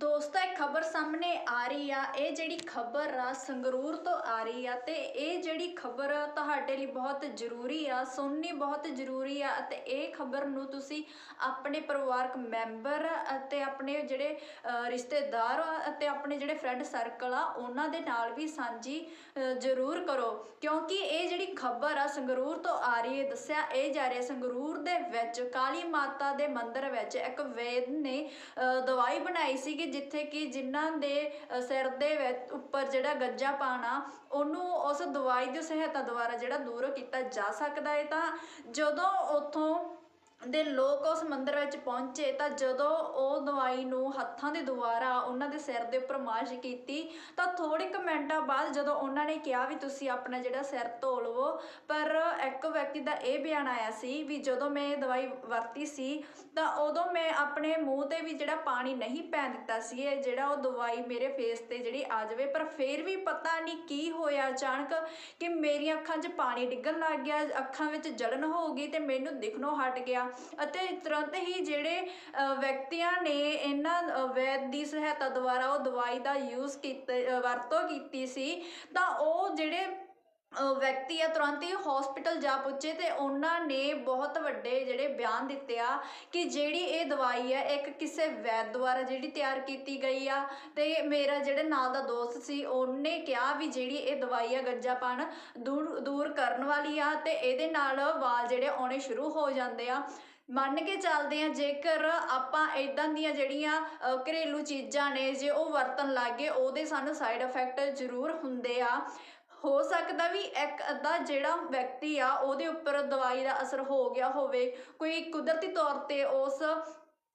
ਦੋਸਤੋ, ਇਹ ਖਬਰ ਸਾਹਮਣੇ ਆ ਰਹੀ ਆ। ਇਹ ਜਿਹੜੀ ਖਬਰ ਆ, ਸੰਗਰੂਰ ਤੋਂ ਆ ਰਹੀ ਆ ਤੇ ਇਹ ਜਿਹੜੀ ਖਬਰ ਤੁਹਾਡੇ ਲਈ ਬਹੁਤ ਜ਼ਰੂਰੀ ਆ, ਸੁਣਨੀ ਬਹੁਤ ਜ਼ਰੂਰੀ ਆ ਅਤੇ ਇਹ ਖਬਰ ਨੂੰ ਤੁਸੀਂ ਆਪਣੇ ਪਰਿਵਾਰਕ ਮੈਂਬਰ ਅਤੇ ਆਪਣੇ ਜਿਹੜੇ ਰਿਸ਼ਤੇਦਾਰ ਆ ਅਤੇ ਆਪਣੇ ਜਿਹੜੇ ਫਰੈਂਡ ਸਰਕਲ ਆ, ਉਹਨਾਂ ਦੇ ਨਾਲ ਵੀ ਸਾਂਝੀ ਜ਼ਰੂਰ ਕਰੋ। ਕਿਉਂਕਿ ਇਹ ਜਿਹੜੀ ਖਬਰ ਆ, ਸੰਗਰੂਰ ਤੋਂ ਆ ਰਹੀ ਹੈ, ਦੱਸਿਆ ਇਹ ਜਾ ਰਿਹਾ ਸੰਗਰੂਰ ਦੇ ਵਿੱਚ ਕਾਲੀ ਮਾਤਾ ਦੇ ਮੰਦਿਰ ਵਿੱਚ ਇੱਕ ਵੈਦ ਨੇ ਦਵਾਈ ਬਣਾਈ ਸੀ ਕਿ ਜਿੱਥੇ ਕਿ ਜਿਨ੍ਹਾਂ ਦੇ ਸਿਰ ਦੇ ਉੱਪਰ ਜਿਹੜਾ ਗੱਜਾ ਪਾਣਾ, ਉਹਨੂੰ ਉਸ ਦਵਾਈ ਦੀ ਸਹਾਇਤਾ ਦੁਆਰਾ ਜਿਹੜਾ ਦੂਰ ਕੀਤਾ ਜਾ ਸਕਦਾ ਹੈ ਤਾਂ ਜਦੋਂ ਉਥੋਂ ਦੇ ਲੋਕ ਉਸ ਮੰਦਿਰ ਵਿੱਚ ਪਹੁੰਚੇ ਤਾਂ ਜਦੋਂ ਉਹ ਦਵਾਈ ਨੂੰ ਹੱਥਾਂ ਦੇ ਦੁਆਰਾ ਉਹਨਾਂ ਦੇ ਸਿਰ ਦੇ ਉੱਪਰ ਮਾਲਿਸ਼ ਕੀਤੀ ਤਾਂ ਥੋੜੇ ਕੁ ਮਿੰਟਾਂ ਬਾਅਦ ਜਦੋਂ ਉਹਨਾਂ ਨੇ ਕਿਹਾ ਵੀ ਤੁਸੀਂ ਆਪਣਾ ਜਿਹੜਾ ਸਿਰ ਧੋ ਲਵੋ, ਪਰ ਇੱਕ ਵਿਅਕਤੀ ਦਾ ਇਹ ਬਿਆਨ ਆਇਆ ਸੀ ਵੀ ਜਦੋਂ ਮੈਂ ਇਹ ਦਵਾਈ ਵਰਤੀ ਸੀ ਤਾਂ ਉਦੋਂ ਮੈਂ ਆਪਣੇ ਮੂੰਹ ਤੇ ਵੀ ਜਿਹੜਾ ਪਾਣੀ ਨਹੀਂ ਪੈਣ ਦਿੱਤਾ ਸੀ, ਇਹ ਜਿਹੜਾ ਉਹ ਦਵਾਈ ਮੇਰੇ ਫੇਸ ਤੇ ਜਿਹੜੀ ਆ ਜਾਵੇ, ਪਰ ਫਿਰ ਵੀ ਪਤਾ ਨਹੀਂ ਕੀ ਹੋਇਆ। ਅਚਾਨਕ ਕਿ ਮੇਰੀਆਂ ਅੱਖਾਂ 'ਚ ਪਾਣੀ ਡਿੱਗਣ ਲੱਗ ਗਿਆ, ਅੱਖਾਂ ਵਿੱਚ ਜਲਨ ਹੋ ਗਈ ਤੇ ਮੈਨੂੰ ਦਿਖਣੋਂ ਹਟ ਗਿਆ। ਅਤੇ ਤੁਰੰਤ ਹੀ ਜਿਹੜੇ ਅ, ਵਿਅਕਤੀਆਂ ਨੇ ਇਹਨਾਂ ਵੈਦ ਦੀ ਸਹਾਇਤਾ ਦੁਆਰਾ ਉਹ ਦਵਾਈ ਦਾ ਯੂਜ਼ ਕੀਤੇ ਵਰਤੋਂ ਕੀਤੀ ਸੀ ਤਾਂ ਉਹ ਜਿਹੜੇ ਵਿਅਕਤੀ ਆ, ਤੁਰੰਤ ਹੀ ਹਸਪੀਟਲ ਜਾ ਪੁੱਜੇ ਤੇ ਉਹਨਾਂ ਨੇ ਬਹੁਤ ਵੱਡੇ ਜਿਹੜੇ ਬਿਆਨ ਦਿੱਤੇ ਆ ਕਿ ਜਿਹੜੀ ਇਹ ਦਵਾਈ ਆ, ਇੱਕ ਕਿਸੇ ਵੈਦ ਦੁਆਰਾ ਜਿਹੜੀ ਤਿਆਰ ਕੀਤੀ ਗਈ ਆ ਤੇ ਮੇਰਾ ਜਿਹੜੇ ਨਾਲ ਦਾ ਦੋਸਤ ਸੀ, ਉਹਨੇ ਕਿਹਾ ਵੀ ਜਿਹੜੀ ਇਹ ਦਵਾਈ ਆ ਗੱਜਾਪਣ ਦੂਰ ਦੂਰ ਕਰਨ ਵਾਲੀ ਆ ਤੇ ਇਹਦੇ ਨਾਲ ਵਾਲ ਜਿਹੜੇ ਆਉਣੇ ਸ਼ੁਰੂ ਹੋ ਜਾਂਦੇ ਆ। ਮੰਨ ਕੇ ਚੱਲਦੇ ਆ, ਜੇਕਰ ਆਪਾਂ ਇਦਾਂ ਦੀਆਂ ਜਿਹੜੀਆਂ ਘਰੇਲੂ ਚੀਜ਼ਾਂ ਨੇ, ਜੇ ਉਹ ਵਰਤਣ ਲੱਗੇ ਉਹਦੇ ਸਾਨੂੰ ਸਾਈਡ ਇਫੈਕਟ ਜ਼ਰੂਰ ਹੁੰਦੇ ਆ। ਹੋ ਸਕਦਾ ਵੀ ਇੱਕ ਅੱਧਾ ਜਿਹੜਾ ਵਿਅਕਤੀ ਆ, ਉਹਦੇ ਉੱਪਰ ਦਵਾਈ ਦਾ ਅਸਰ ਹੋ ਗਿਆ ਹੋਵੇ। ਕੋਈ ਕੁਦਰਤੀ ਤੌਰ ਤੇ ਉਸ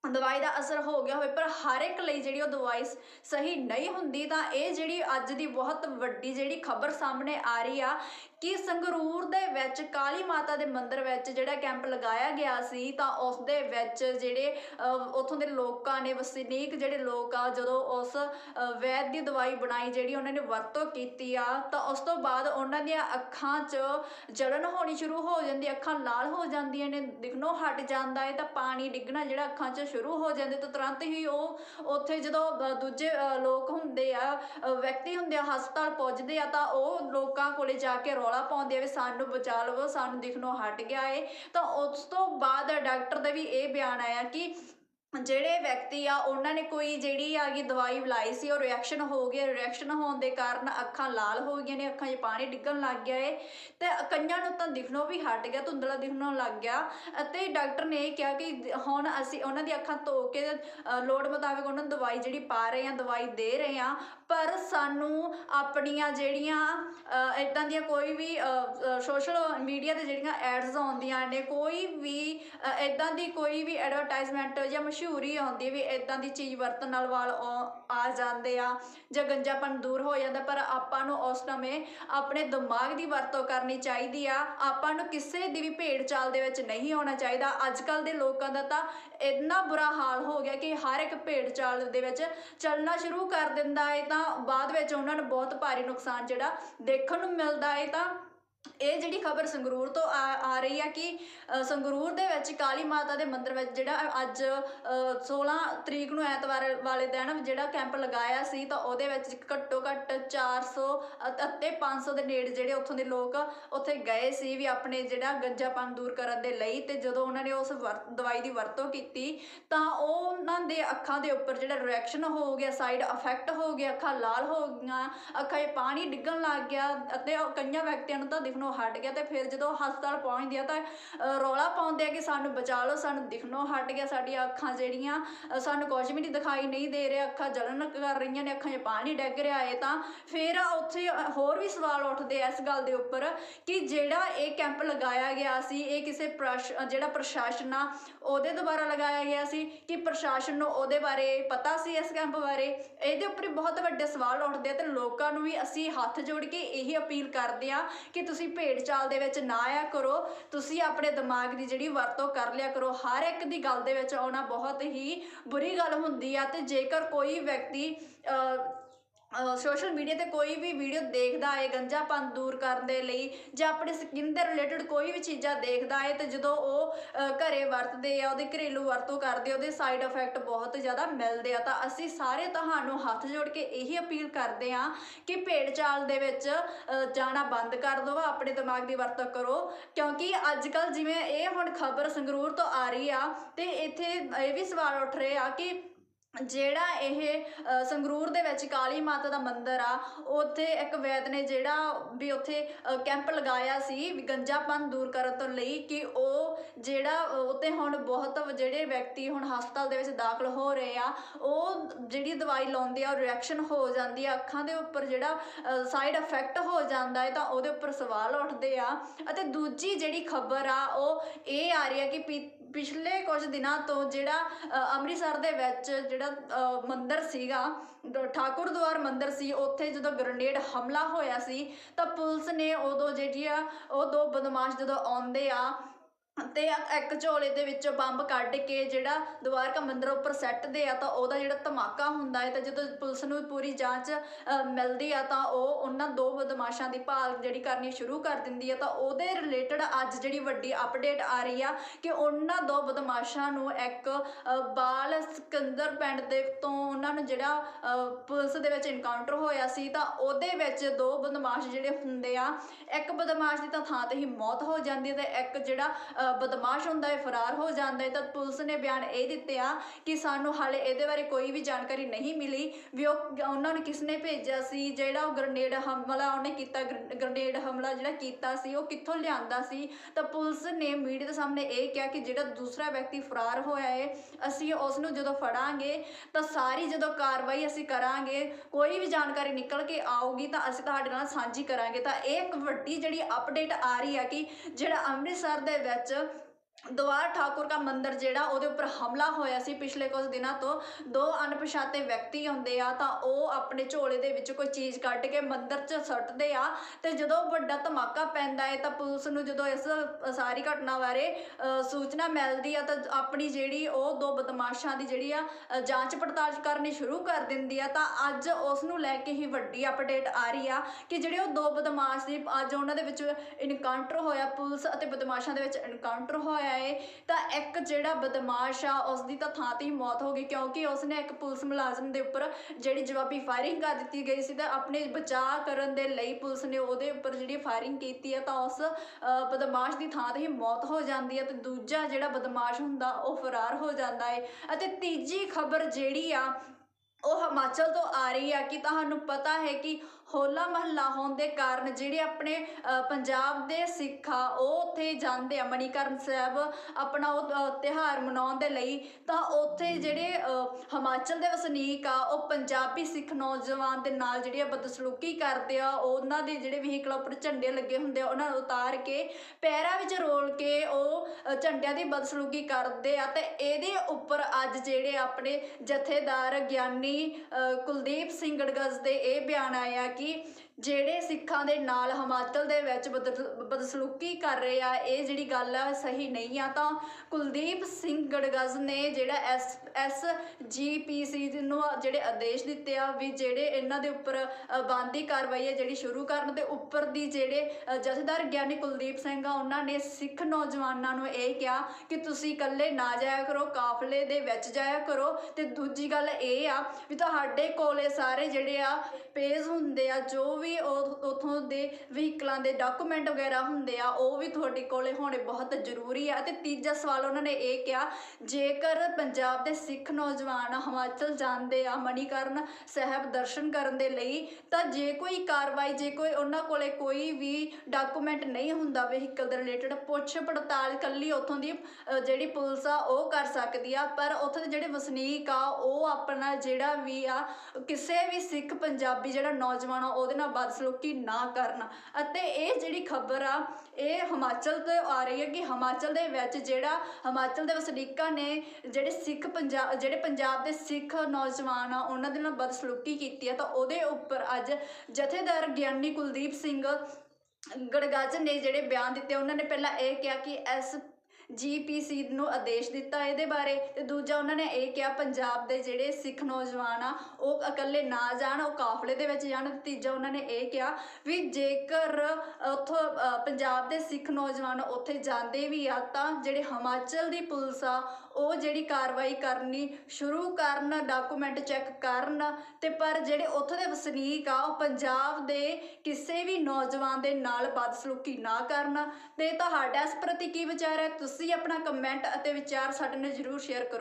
ਦਵਾਈ ਦਾ ਅਸਰ ਹੋ ਗਿਆ ਹੋਵੇ, ਪਰ ਹਰ ਇੱਕ ਲਈ ਜਿਹੜੀ ਉਹ ਦਵਾਈ ਸਹੀ ਨਹੀਂ ਹੁੰਦੀ, ਤਾਂ ਇਹ ਜਿਹੜੀ ਅੱਜ ਦੀ ਬਹੁਤ ਵੱਡੀ ਜਿਹੜੀ ਖਬਰ ਸਾਹਮਣੇ ਆ ਰਹੀ ਆ ਕਿ ਸੰਗਰੂਰ ਦੇ ਵਿੱਚ ਕਾਲੀ ਮਾਤਾ ਦੇ ਮੰਦਿਰ ਵਿੱਚ ਜਿਹੜਾ ਕੈਂਪ ਲਗਾਇਆ ਗਿਆ ਸੀ, ਤਾਂ ਉਸ ਦੇ ਵਿੱਚ ਜਿਹੜੇ ਉੱਥੋਂ ਦੇ ਲੋਕਾਂ ਨੇ, ਵਸਨੀਕ ਜਿਹੜੇ ਲੋਕ ਆ, ਜਦੋਂ ਉਸ ਵੈਦ ਦੀ ਦਵਾਈ ਬਣਾਈ ਜਿਹੜੀ ਉਹਨਾਂ ਨੇ ਵਰਤੋਂ ਕੀਤੀ ਆ, ਤਾਂ ਉਸ ਤੋਂ ਬਾਅਦ ਉਹਨਾਂ ਦੀਆਂ ਅੱਖਾਂ 'ਚ ਜਲਨ ਹੋਣੀ ਸ਼ੁਰੂ ਹੋ ਜਾਂਦੀ, ਅੱਖਾਂ ਲਾਲ ਹੋ ਜਾਂਦੀਆਂ ਨੇ, ਦਿਖਣੋਂ ਹਟ ਜਾਂਦਾ ਹੈ ਤਾਂ ਪਾਣੀ ਡਿੱਗਣਾ ਜਿਹੜਾ ਅੱਖਾਂ 'ਚ ਸ਼ੁਰੂ ਹੋ ਜਾਂਦੇ ਤਾਂ ਤੁਰੰਤ ਹੀ ਉਹ ਉੱਥੇ ਜਦੋਂ ਅ, ਦੂਜੇ ਅ, ਲੋਕ ਹੁੰਦੇ ਆ ਵਿਅਕਤੀ ਹੁੰਦੇ ਆ ਹਸਪਤਾਲ ਪਹੁੰਚਦੇ ਆ ਤਾਂ ਉਹ ਲੋਕਾਂ ਕੋਲੇ ਜਾ ਕੇ ਰੌਲਾ ਪਾਉਂਦੇ ਆ ਵੀ ਸਾਨੂੰ ਬਚਾ ਲਵੋ ਸਾਨੂੰ ਦਿਖਣੋਂ ਹਟ ਗਿਆ ਏ। ਤਾਂ ਉਸ ਤੋਂ ਬਾਅਦ ਡਾਕਟਰ ਦਾ ਵੀ ਇਹ ਬਿਆਨ ਆਇਆ ਕਿ ਜਿਹੜੇ ਵਿਅਕਤੀ ਆ, ਉਹਨਾਂ ਨੇ ਕੋਈ ਜਿਹੜੀ ਆਗੀ ਦਵਾਈ ਲਾਈ ਸੀ, ਉਹ ਰਿਐਕਸ਼ਨ ਹੋ ਗਿਆ ਰਿਐਕਸ਼ਨ ਹੋਣ ਦੇ ਕਾਰਨ ਅੱਖਾਂ ਲਾਲ ਹੋ ਗਈਆਂ ਨੇ, ਅੱਖਾਂ 'ਚ ਪਾਣੀ ਡਿੱਗਣ ਲੱਗ ਗਿਆ ਏ। ਤੇ ਕਈਆਂ ਨੂੰ ਤਾਂ ਦਿਖਣੋਂ ਵੀ ਹਟ ਗਿਆ, ਧੁੰਦਲਾ ਦਿਖਣੋਂ ਲੱਗ ਗਿਆ। ਅਤੇ ਡਾਕਟਰ ਨੇ ਇਹ ਕਿਹਾ ਕਿ ਹੁਣ ਅਸੀਂ ਉਹਨਾਂ ਦੀ ਅੱਖਾਂ ਧੋ ਕੇ ਲੋੜ ਮੁਤਾਬਿਕ ਉਹਨਾਂ ਨੂੰ ਦਵਾਈ ਜਿਹੜੀ ਪਾ ਰਹੇ ਆ ਦਵਾਈ ਦੇ ਰਹੇ ਆ ਪਰ ਸਾਨੂੰ ਆਪਣੀਆਂ ਜਿਹੜੀਆਂ ਇੱਦਾਂ ਦੀਆਂ ਕੋਈ ਵੀ ਸੋਸ਼ਲ ਮੀਡੀਆ ਤੇ ਜਿਹੜੀਆਂ ਐਡਸ ਆਉਂਦੀਆਂ ਨੇ, ਕੋਈ ਵੀ ਇੱਦਾਂ ਦੀ ਕੋਈ ਵੀ ਐਡਵਰਟਾਈਜ਼ਮੈਂਟ ਜਾਂ ਮਸ਼ਹੂਰੀ ਆਉਂਦੀ ਵੀ ਇੱਦਾਂ ਦੀ ਚੀਜ਼ ਵਰਤਣ ਨਾਲ ਵਾਲ ਆ- ਆ ਜਾਂਦੇ ਆ ਜਾਂ ਗੰਜਾਪਨ ਦੂਰ ਹੋ ਜਾਂਦਾ, ਪਰ ਆਪਾਂ ਨੂੰ ਉਸ ਸਮੇਂ ਆਪਣੇ ਦਿਮਾਗ ਦੀ ਵਰਤੋਂ ਕਰਨੀ ਚਾਹੀਦੀ ਆ। ਆਪਾਂ ਨੂੰ ਕਿਸੇ ਦੀ ਵੀ ਭੇਡ ਚਾਲ ਦੇ ਵਿੱਚ ਨਹੀਂ ਆਉਣਾ ਚਾਹੀਦਾ। ਅੱਜ ਕੱਲ ਦੇ ਲੋਕਾਂ ਦਾ ਤਾਂ ਇੰਨਾ ਬੁਰਾ ਹਾਲ ਹੋ ਗਿਆ ਕਿ ਹਰ ਇੱਕ ਭੇਡ ਚਾਲ ਦੇ ਵਿੱਚ ਚੱਲਣਾ ਸ਼ੁਰੂ ਕਰ ਦਿੰਦਾ ਹੈ ਤਾਂ ਬਾਅਦ ਵਿੱਚ ਉਹਨਾਂ ਨੂੰ ਬਹੁਤ ਭਾਰੀ ਨੁਕਸਾਨ ਜਿਹੜਾ ਦੇਖਣ ਨੂੰ ਮਿਲਦਾ ਹੈ ਤਾਂ ਇਹ ਜਿਹੜੀ ਖਬਰ ਸੰਗਰੂਰ ਤੋਂ ਆ ਆ ਰਹੀ ਹੈ ਕਿ ਸੰਗਰੂਰ ਦੇ ਵਿੱਚ ਕਾਲੀ ਮਾਤਾ ਦੇ ਮੰਦਿਰ ਵਿੱਚ ਜਿਹੜਾ ਅੱਜ ਅ, 16 ਤਰੀਕ ਨੂੰ ਐਤਵਾਰ ਵਾਲੇ ਦਿਨ ਜਿਹੜਾ ਕੈਂਪ ਲਗਾਇਆ ਸੀ ਤਾਂ ਉਹਦੇ ਵਿੱਚ ਘੱਟੋ ਘੱਟ 400 ਅ- ਅਤੇ 500 ਦੇ ਨੇੜੇ ਜਿਹੜੇ ਉੱਥੋਂ ਦੇ ਲੋਕ ਉੱਥੇ ਗਏ ਸੀ ਵੀ ਆਪਣੇ ਜਿਹੜਾ ਗੰਜਾਪਨ ਦੂਰ ਕਰਨ ਦੇ ਲਈ ਤੇ ਜਦੋਂ ਉਹਨਾਂ ਨੇ ਉਸ ਵਰ- ਦਵਾਈ ਦੀ ਵਰਤੋਂ ਕੀਤੀ ਤਾਂ ਉਹਨਾਂ ਦੇ ਅੱਖਾਂ ਦੇ ਉੱਪਰ ਜਿਹੜਾ ਰਿਐਕਸ਼ਨ ਹੋ ਗਿਆ ਸਾਈਡ ਇਫੈਕਟ ਹੋ ਗਿਆ ਅੱਖਾਂ ਲਾਲ ਹੋ ਗਈਆਂ ਅੱਖਾਂ 'ਚ ਪਾਣੀ ਡਿੱਗਣ ਲੱਗ ਗਿਆ ਅਤੇ ਉਹ ਕਈਆਂ ਵਿਅਕਤੀਆਂ ਨੂੰ ਤਾਂ ਦਿਖਣੋਂ ਹਟ ਗਿਆ ਤੇ ਫਿਰ ਜਦੋਂ ਹਸਪਤਾਲ ਪਹੁੰਚਦੇ ਆ ਤਾਂ ਅ, ਰੌਲਾ ਪਾਉਂਦੇ ਆ ਕਿ ਸਾਨੂੰ ਬਚਾ ਲਓ ਸਾਨੂੰ ਦਿਖਣੋਂ ਹਟ ਗਿਆ ਸਾਡੀਆਂ ਅੱਖਾਂ ਜਿਹੜੀਆਂ ਸਾਨੂੰ ਕੁਝ ਵੀ ਨਹੀਂ ਦਿਖਾਈ ਨਹੀਂ ਦੇ ਰਿਹਾ ਅੱਖਾਂ ਜਲਨ ਕਰ ਰਹੀਆਂ ਨੇ ਅੱਖਾਂ 'ਚ ਪਾਣੀ ਡਿੱਗ ਰਿਹਾ ਹੈ ਤਾਂ। ਫਿਰ ਉੱਥੇ ਹੋਰ ਵੀ ਸਵਾਲ ਉੱਠਦੇ ਇਸ ਗੱਲ ਦੇ ਉੱਪਰ ਕਿ ਜਿਹੜਾ ਇਹ ਕੈਂਪ ਲਗਾਇਆ ਗਿਆ ਸੀ ਇਹ ਕਿਸੇ ਪ੍ਰਸ਼ ਜਿਹੜਾ ਪ੍ਰਸ਼ਾਸਨ ਆ ਉਹਦੇ ਦੁਆਰਾ ਲਗਾਇਆ ਗਿਆ ਸੀ ਕਿ ਪ੍ਰਸ਼ਾਸਨ ਨੂੰ ਉਹਦੇ ਬਾਰੇ ਪਤਾ ਸੀ ਇਸ ਕੈਂਪ ਬਾਰੇ? ਇਹਦੇ ਉੱਪਰ ਹੀ ਬਹੁਤ ਵੱਡੇ ਸਵਾਲ ਉੱਠਦੇ ਆ ਤੇ ਲੋਕਾਂ ਨੂੰ ਵੀ ਅਸੀਂ ਹੱਥ ਜੋੜ ਕੇ ਇਹੀ ਅਪੀਲ ਕਰਦੇ ਆ ਕਿ ਤੁਸੀਂ ਤੁਸੀਂ ਭੇਡ ਚਾਲ ਦੇ ਵਿੱਚ ਨਾ ਆਇਆ ਕਰੋ ਤੁਸੀਂ ਆਪਣੇ ਦਿਮਾਗ ਦੀ ਜਿਹੜੀ ਵਰਤੋਂ ਕਰ ਲਿਆ ਕਰੋ ਹਰ ਇੱਕ ਦੀ ਗੱਲ ਦੇ ਵਿੱਚ ਆਉਣਾ ਬਹੁਤ ਹੀ ਬੁਰੀ ਗੱਲ ਹੁੰਦੀ ਆ ਤੇ ਜੇਕਰ ਕੋਈ ਵਿਅਕਤੀ ਅ, ਸੋਸ਼ਲ ਮੀਡੀਆ ਤੇ ਕੋਈ ਵੀ ਵੀਡੀਓ ਦੇਖਦਾ ਹੈ ਗੰਜਾਪਨ ਦੂਰ ਕਰਨ ਦੇ ਲਈ ਜਾਂ ਆਪਣੀ ਸਕਿਨ ਦੇ ਰਿਲੇਟਡ ਕੋਈ ਵੀ ਚੀਜ਼ਾਂ ਦੇਖਦਾ ਹੈ ਤੇ ਜਦੋਂ ਉਹ ਅ, ਘਰੇ ਵਰਤਦੇ ਆ ਉਹਦੇ ਘਰੇਲੂ ਵਰਤੋਂ ਕਰਦੇ ਉਹਦੇ ਸਾਈਡ ਇਫੈਕਟ ਬਹੁਤ ਜ਼ਿਆਦਾ ਮਿਲਦੇ ਆ। ਤਾਂ ਅਸੀਂ ਸਾਰੇ ਤੁਹਾਨੂੰ ਹੱਥ ਜੋੜ ਕੇ ਇਹੀ ਅਪੀਲ ਕਰਦੇ ਆ ਕਿ ਭੇਡ ਚਾਲ ਦੇ ਵਿੱਚ ਜਾਣਾ ਬੰਦ ਕਰ ਦਿਓ ਆਪਣੇ ਦਿਮਾਗ ਦੀ ਵਰਤੋਂ ਕਰੋ। ਕਿਉਂਕਿ ਅੱਜ ਕੱਲ ਜਿਵੇਂ ਇਹ ਹੁਣ ਖਬਰ ਸੰਗਰੂਰ ਤੋਂ ਆ ਰਹੀ ਆ ਤੇ ਇੱਥੇ ਇਹ ਵੀ ਸਵਾਲ ਉੱਠ ਰਹੇ ਆ ਕਿ ਜਿਹੜਾ ਇਹ ਸੰਗਰੂਰ ਦੇ ਵਿੱਚ ਕਾਲੀ ਮਾਤਾ ਦਾ ਮੰਦਿਰ ਆ ਉੱਥੇ ਇੱਕ ਵੈਦ ਨੇ ਜਿਹੜਾ ਵੀ ਉੱਥੇ ਕੈਂਪ ਲਗਾਇਆ ਸੀ ਵੀ ਗੰਜਾਪਨ ਦੂਰ ਕਰਨ ਤੋਂ ਲਈ ਕਿ ਉਹ ਜਿਹੜਾ ਅ, ਉੱਥੇ ਹੁਣ ਬਹੁਤ ਜਿਹੜੇ ਵਿਅਕਤੀ ਹੁਣ ਹਸਪਤਾਲ ਦੇ ਵਿੱਚ ਦਾਖਲ ਹੋ ਰਹੇ ਆ ਉਹ ਜਿਹੜੀ ਦਵਾਈ ਲਾਉਂਦੇ ਆ ਉਹ ਰਿਐਕਸ਼ਨ ਹੋ ਜਾਂਦੀ ਆ ਅੱਖਾਂ ਦੇ ਉੱਪਰ ਜਿਹੜਾ ਸਾਈਡ ਇਫੈਕਟ ਹੋ ਜਾਂਦਾ ਹੈ ਤਾਂ ਉਹਦੇ ਉੱਪਰ ਸਵਾਲ ਉੱਠਦੇ ਆ। ਅਤੇ ਦੂਜੀ ਜਿਹੜੀ ਖਬਰ ਆ ਉਹ ਇਹ ਆ ਰਹੀ ਆ ਕਿ ਪਿ- ਪਿਛਲੇ ਕੁਝ ਦਿਨਾਂ ਤੋਂ ਜਿਹੜਾ ਅ, ਅੰਮ੍ਰਿਤਸਰ ਦੇ ਵਿੱਚ ਜਿਹੜਾ ਅ, ਮੰਦਿਰ ਸੀਗਾ ਠਾਕੁਰ ਦੁਆਰ ਮੰਦਿਰ ਸੀ ਉੱਥੇ ਜਦੋਂ ਗ੍ਰਨੇਡ ਹਮਲਾ ਹੋਇਆ ਸੀ ਤਾਂ ਪੁਲਿਸ ਨੇ ਉਦੋਂ ਜਿਹੜੀ ਆ ਉਹ ਦੋ ਬਦਮਾਸ਼ ਜਦੋਂ ਆਉਂਦੇ ਆ ਅਤੇ ਇੱਕ- ਝੋਲੇ ਦੇ ਵਿੱਚੋਂ ਬੰਬ ਕੱਢ ਕੇ ਜਿਹੜਾ ਦੁਆਰਕਾ ਮੰਦਿਰ ਉੱਪਰ ਸੱਟਦੇ ਆ ਤਾਂ ਉਹਦਾ ਜਿਹੜਾ ਧਮਾਕਾ ਹੁੰਦਾ ਹੈ ਤਾਂ ਜਦੋਂ ਪੁਲਿਸ ਨੂੰ ਪੂਰੀ ਜਾਂਚ ਮਿਲਦੀ ਆ ਤਾਂ ਉਹ ਉਹਨਾਂ ਦੋ ਬਦਮਾਸ਼ਾਂ ਦੀ ਭਾਲ ਜਿਹੜੀ ਕਰਨੀ ਸ਼ੁਰੂ ਕਰ ਦਿੰਦੀ ਆ ਤਾਂ ਉਹਦੇ ਰਿਲੇਟਡ ਅੱਜ ਜਿਹੜੀ ਵੱਡੀ ਅਪਡੇਟ ਆ ਰਹੀ ਆ ਕਿ ਉਹਨਾਂ ਦੋ ਬਦਮਾਸ਼ਾਂ ਨੂੰ ਇੱਕ ਬਾਲ ਸਿਕੰਦਰ ਪਿੰਡ ਦੇ ਤੋਂ ਉਹਨਾਂ ਨੂੰ ਜਿਹੜਾ ਪੁਲਿਸ ਦੇ ਵਿੱਚ ਇਨਕਾਊਂਟਰ ਹੋਇਆ ਸੀ ਤਾਂ ਉਹਦੇ ਵਿੱਚ ਦੋ ਬਦਮਾਸ਼ ਜਿਹੜੇ ਹੁੰਦੇ ਆ, ਇੱਕ ਬਦਮਾਸ਼ ਦੀ ਤਾਂ ਥਾਂ ਤੇ ਹੀ ਮੌਤ ਹੋ ਜਾਂਦੀ ਹੈ ਤੇ ਇੱਕ ਜਿਹੜਾ ਬਦਮਾਸ਼ ਹੁੰਦਾ ਹੈ, ਫਰਾਰ ਹੋ ਜਾਂਦਾ ਹੈ, ਤਾਂ ਪੁਲਿਸ ਨੇ ਬਿਆਨ ਇਹ ਦਿੱਤੇ ਆ ਕਿ ਸਾਨੂੰ ਹਾਲੇ ਇਹਦੇ ਬਾਰੇ ਕੋਈ ਵੀ ਜਾਣਕਾਰੀ ਨਹੀਂ ਮਿਲੀ। ਵੀ ਉਹ, ਉਹਨਾਂ ਨੂੰ ਕਿਸ ਨੇ ਭੇਜਿਆ ਸੀ, ਜਿਹੜਾ ਉਹ ਗ੍ਰਨੇਡ ਹਮਲਾ ਉਹਨੇ ਕੀਤਾ, ਗ੍ਰ- ਗ੍ਰਨੇਡ ਹਮਲਾ ਜਿਹੜਾ ਕੀਤਾ ਸੀ, ਉਹ ਕਿੱਥੋਂ ਲਿਆਂਦਾ ਸੀ? ਤਾਂ ਪੁਲਿਸ ਨੇ ਮੀਡੀਆ ਦੇ ਸਾਹਮਣੇ ਇਹ ਕਿਹਾ ਕਿ ਜਿਹੜਾ ਦੂਸਰਾ ਵਿਅਕਤੀ ਫਰਾਰ ਹੋਇਆ ਹੈ, ਅਸੀਂ ਉਸ ਨੂੰ ਜਦੋਂ ਫੜਾਂਗੇ, ਤਾਂ ਸਾਰੀ ਜਦੋਂ ਕਾਰਵਾਈ ਅਸੀਂ ਕਰਾਂਗੇ, ਕੋਈ ਵੀ ਜਾਣਕਾਰੀ ਨਿਕਲ ਕੇ ਆਊਗੀ, ਤਾਂ ਅਸੀਂ ਤੁਹਾਡੇ ਨਾਲ ਸਾਂਝੀ ਕਰਾਂਗੇ। ਤਾਂ ਇਹ ਇੱਕ ਵੱਡੀ ਜਿਹੜੀ ਅਪਡੇਟ ਆ ਰਹੀ ਹੈ ਕਿ ਜਿਹੜਾ ਅੰਮ੍ਰਿਤਸਰ ਦੇ ਵਿੱਚ ça. ਦੁਆਰ ਠਾਕੁਰ ਦਾ ਮੰਦਿਰ ਜਿਹੜਾ, ਉਹਦੇ ਉੱਪਰ ਹਮਲਾ ਹੋਇਆ ਸੀ ਪਿਛਲੇ ਕੁਝ ਦਿਨਾਂ ਤੋਂ। ਦੋ ਅਣਪਛਾਤੇ ਵਿਅਕਤੀ ਆਉਂਦੇ ਆ, ਤਾਂ ਉਹ ਆਪਣੇ ਝੋਲੇ ਦੇ ਵਿੱਚ ਕੋਈ ਚੀਜ਼ ਕੱਢ ਕੇ ਮੰਦਿਰ 'ਚ ਸੁੱਟਦੇ ਆ। ਤੇ ਜਦੋਂ ਵੱਡਾ ਧਮਾਕਾ ਪੈਂਦਾ ਹੈ ਤਾਂ ਪੁਲਿਸ ਨੂੰ ਜਦੋਂ ਇਸ ਸਾਰੀ ਘਟਨਾ ਬਾਰੇ ਸੂਚਨਾ ਮਿਲਦੀ ਆ, ਤਾਂ ਆਪਣੀ ਜਿਹੜੀ ਉਹ ਦੋ ਬਦਮਾਸ਼ਾਂ ਦੀ ਜਿਹੜੀ ਆ ਜਾਂਚ ਪੜਤਾਲ ਕਰਨੀ ਸ਼ੁਰੂ ਕਰ ਦਿੰਦੀ ਆ। ਤਾਂ ਅੱਜ ਉਸ ਨੂੰ ਲੈ ਕੇ ਹੀ ਵੱਡੀ ਅਪਡੇਟ ਆ ਰਹੀ ਆ ਕਿ ਜਿਹੜੇ ਉਹ ਦੋ ਬਦਮਾਸ਼ ਸੀ, ਅੱਜ ਉਹਨਾਂ ਦੇ ਵਿੱਚ ਇਨਕਾਊਂਟਰ ਹੋਇਆ ਪੁਲਿਸ ਅਤੇ ਬਦਮਾਸ਼ਾਂ ਦੇ ਵਿੱਚ ਇਨਕਾਊਂਟਰ ਹੋਇਆ ਏ ਤਾਂ ਇੱਕ ਜਿਹੜਾ ਬਦਮਾਸ਼ ਆ ਉਸ ਦੀ ਤਾਂ ਥਾਂ ਤੇ ਹੀ ਮੌਤ ਹੋ ਗਈ ਕਿਉਂਕਿ ਉਸਨੇ ਇੱਕ ਪੁਲਿਸ ਮੁਲਾਜ਼ਮ ਦੇ ਉੱਪਰ ਜਿਹੜੀ ਜਵਾਬੀ ਫਾਇਰਿੰਗ ਕਰ ਦਿੱਤੀ ਗਈ ਸੀ ਤਾਂ ਆਪਣੇ ਬਚਾਅ ਕਰਨ ਦੇ ਲਈ ਪੁਲਿਸ ਨੇ ਉਹਦੇ ਉੱਪਰ ਜਿਹੜੀ ਫਾਇਰਿੰਗ ਕੀਤੀ ਹੈ ਤਾਂ ਉਸ ਅ, ਬਦਮਾਸ਼ ਦੀ ਥਾਂ ਤੇ ਹੀ ਮੌਤ ਹੋ ਜਾਂਦੀ ਹੈ ਤੇ ਦੂਜਾ ਜਿਹੜਾ ਬਦਮਾਸ਼ ਹੁੰਦਾ ਉਹ ਫਰਾਰ ਹੋ ਜਾਂਦਾ ਹੈ ਅਤੇ ਤੀਜੀ ਖਬਰ ਜਿਹੜੀ ਆ ਉਹ ਹਿਮਾਚਲ ਤੋਂ ਆ ਰਹੀ ਆ ਕਿ ਤੁਹਾਨੂੰ ਪਤਾ ਹੈ ਕਿ ਹੋਲਾ ਮਹੱਲਾ ਹੋਣ ਦੇ ਕਾਰਨ ਜਿਹੜੇ ਆਪਣੇ ਪੰਜਾਬ ਦੇ ਸਿੱਖ ਆ ਉਹ ਉੱਥੇ ਜਾਂਦੇ ਆ ਮਣੀਕਰਨ ਸਾਹਿਬ ਆਪਣਾ ਉਹ ਅ, ਤਿਉਹਾਰ ਮਨਾਉਣ ਦੇ ਲਈ। ਤਾਂ ਉੱਥੇ ਜਿਹੜੇ ਹਿਮਾਚਲ ਦੇ ਵਸਨੀਕ ਆ ਉਹ ਪੰਜਾਬੀ ਸਿੱਖ ਨੌਜਵਾਨ ਦੇ ਨਾਲ ਜਿਹੜੀ ਆ ਬਦਸਲੂਕੀ ਕਰਦੇ ਆ ਉਹਨਾਂ ਦੇ ਜਿਹੜੇ ਵਹੀਕਲ ਉੱਪਰ ਝੰਡੇ ਲੱਗੇ ਹੁੰਦੇ ਆ ਉਹਨਾਂ ਨੂੰ ਉਤਾਰ ਕੇ ਪੈਰਾਂ ਵਿੱਚ ਰੋਲ ਕੇ ਉਹ ਝੰਡਿਆਂ ਦੀ ਬਦਸਲੂਕੀ ਕਰਦੇ ਆ। ਤੇ ਇਹਦੇ ਉੱਪਰ ਅੱਜ ਜਿਹੜੇ ਆਪਣੇ ਜਥੇਦਾਰ ਗਿਆਨੀ ਕੁਲਦੀਪ ਸਿੰਘ ਗੜਗਜ਼ ਦੇ ਇਹ ਬਿਆਨ ਆਏ ਆ ਕਿ ਜਿਹੜੇ ਸਿੱਖਾਂ ਦੇ ਨਾਲ ਹਿਮਾਚਲ ਦੇ ਵਿੱਚ ਬਦ- ਬਦਸਲੂਕੀ ਕਰ ਰਹੇ ਆ ਇਹ ਜਿਹੜੀ ਗੱਲ ਆ ਸਹੀ ਨਹੀਂ ਆ ਤਾਂ ਕੁਲਦੀਪ ਸਿੰਘ ਗੜਗਜ਼ ਨੇ ਜਿਹੜਾ ਐਸ ਐਸ ਜੀਪੀਸੀ ਨੂੰ ਜਿਹੜੇ ਆਦੇਸ਼ ਦਿੱਤੇ ਆ ਵੀ ਜਿਹੜੇ ਇਹਨਾਂ ਦੇ ਉੱਪਰ ਅ, ਬਣਦੀ ਕਾਰਵਾਈ ਹੈ ਜਿਹੜੀ ਸ਼ੁਰੂ ਕਰਨ ਦੇ ਉੱਪਰ ਦੀ ਜਿਹੜੇ ਜਥੇਦਾਰ ਗਿਆਨੀ ਕੁਲਦੀਪ ਸਿੰਘ ਆ ਉਹਨਾਂ ਨੇ ਸਿੱਖ ਨੌਜਵਾਨਾਂ ਨੂੰ ਇਹ ਕਿਹਾ ਕਿ ਤੁਸੀਂ ਇਕੱਲੇ ਨਾ ਜਾਇਆ ਕਰੋ ਕਾਫਲੇ ਦੇ ਵਿੱਚ ਜਾਇਆ ਕਰੋ। ਤੇ ਦੂਜੀ ਗੱਲ ਇਹ ਆ ਵੀ ਤੁਹਾਡੇ ਕੋਲੇ ਸਾਰੇ ਜਿਹੜੇ ਆ ਪੇਜ ਹੁੰਦੇ ਆ ਜੋ ਵੀ ਉਹ- ਉਥੋਂ ਦੇ ਵਹੀਕਲਾਂ ਦੇ ਡਾਕੂਮੈਂਟ ਵਗੈਰਾ ਹੁੰਦੇ ਆ, ਉਹ ਵੀ ਤੁਹਾਡੇ ਕੋਲੇ ਹੋਣੇ ਬਹੁਤ ਜ਼ਰੂਰੀ ਆ। ਅਤੇ ਤੀਜਾ ਸਵਾਲ ਉਹਨਾਂ ਨੇ ਇਹ ਕਿਹਾ, ਜੇਕਰ ਪੰਜਾਬ ਦੇ ਸਿੱਖ ਨੌਜਵਾਨ ਹਿਮਾਚਲ ਜਾਂਦੇ ਆ ਮਣੀਕਰਨ ਸਾਹਿਬ ਦਰਸ਼ਨ ਕਰਨ ਦੇ ਲਈ, ਤਾਂ ਜੇ ਕੋਈ ਕਾਰਵਾਈ, ਜੇ ਕੋਈ ਉਹਨਾਂ ਕੋਲੇ ਕੋਈ ਵੀ ਡਾਕੂਮੈਂਟ ਨਹੀਂ ਹੁੰਦਾ ਵਹੀਕਲ ਦੇ ਰਿਲੇਟਡ ਪੁੱਛ ਪੜਤਾਲ ਕੱਲੀ ਉਥੋਂ ਦੀ ਜਿਹੜੀ ਪੁਲਿਸ ਆ, ਉਹ ਕਰ ਸਕਦੀ ਆ। ਪਰ ਉੱਥੇ ਦੇ ਜਿਹੜੇ ਵਸਨੀਕ ਆ, ਉਹ ਆਪਣਾ ਜਿਹੜਾ ਵੀ ਆ, ਕਿਸੇ ਵੀ ਸਿੱਖ ਪੰਜਾਬੀ ਜਿਹੜਾ ਨੌਜਵਾਨ ਆ, ਉਹਦੇ ਨਾਲ ਬਦਸਲੂਕੀ ਨਾ ਕਰਨ। ਅਤੇ ਇਹ ਜਿਹੜੀ ਖਬਰ ਆ, ਇਹ ਹਿਮਾਚਲ ਤੋਂ ਆ ਰਹੀ ਹੈ ਕਿ ਹਿਮਾਚਲ ਦੇ ਵਿੱਚ ਜਿਹੜਾ, ਹਿਮਾਚਲ ਦੇ ਵਸਨੀਕਾਂ ਨੇ ਜਿਹੜੇ ਸਿੱਖ ਪੰਜਾਬ ਜਿਹੜੇ ਪੰਜਾਬ ਦੇ ਸਿੱਖ ਨੌਜਵਾਨ ਆ, ਉਹਨਾਂ ਦੇ ਨਾਲ ਬਦਸਲੂਕੀ ਕੀਤੀ ਹੈ ਤਾਂ ਉਹਦੇ ਉੱਪਰ ਅੱਜ ਜਥੇਦਾਰ ਗਿਆਨੀ ਕੁਲਦੀਪ ਸਿੰਘ ਗੜਗਾਜ ਨੇ ਜਿਹੜੇ ਬਿਆਨ ਦਿੱਤੇ, ਉਹਨਾਂ ਨੇ ਪਹਿਲਾਂ ਇਹ ਕਿਹਾ ਕਿ ਇਸ ਜੀਪੀਸੀ ਨੂੰ ਆਦੇਸ਼ ਦਿੱਤਾ ਇਹਦੇ ਬਾਰੇ ਤੇ ਦੂਜਾ ਉਹਨਾਂ ਨੇ ਇਹ ਕਿਹਾ ਪੰਜਾਬ ਦੇ ਜਿਹੜੇ ਸਿੱਖ ਨੌਜਵਾਨ ਆ, ਉਹ ਇਕੱਲੇ ਨਾ ਜਾਣ, ਉਹ ਕਾਫਲੇ ਦੇ ਵਿੱਚ ਜਾਣ। ਤੇ ਤੀਜਾ ਉਹਨਾਂ ਨੇ ਇਹ ਕਿਹਾ ਵੀ ਜੇਕਰ ਉੱਥੋਂ ਪੰਜਾਬ ਦੇ ਸਿੱਖ ਨੌਜਵਾਨ ਉੱਥੇ ਜਾਂਦੇ ਵੀ ਆ ਤਾਂ ਜਿਹੜੇ ਹਿਮਾਚਲ ਦੀ ਪੁਲਿਸ ਆ ਉਹ ਜਿਹੜੀ ਕਾਰਵਾਈ ਕਰਨੀ ਸ਼ੁਰੂ ਕਰਨ ਡਾਕੂਮੈਂਟ ਚੈੱਕ ਕਰਨ ਤੇ ਪਰ ਜਿਹੜੇ ਉੱਥੋਂ ਦੇ ਵਸਨੀਕ ਆ, ਉਹ ਪੰਜਾਬ ਦੇ ਕਿਸੇ ਵੀ ਨੌਜਵਾਨ ਦੇ ਨਾਲ ਬਦਸਲੂਕੀ ਨਾ ਕਰਨ ਤੇ ਤੁਹਾਡਾ ਇਸ ਪ੍ਰਤੀ ਕੀ ਵਿਚਾਰ ਹੈ? ਤੁਸੀਂ ਆਪਣਾ ਕਮੈਂਟ ਅਤੇ ਵਿਚਾਰ ਸਾਡੇ ਨਾਲ ਜਰੂਰ ਸ਼ੇਅਰ ਕਰੋ।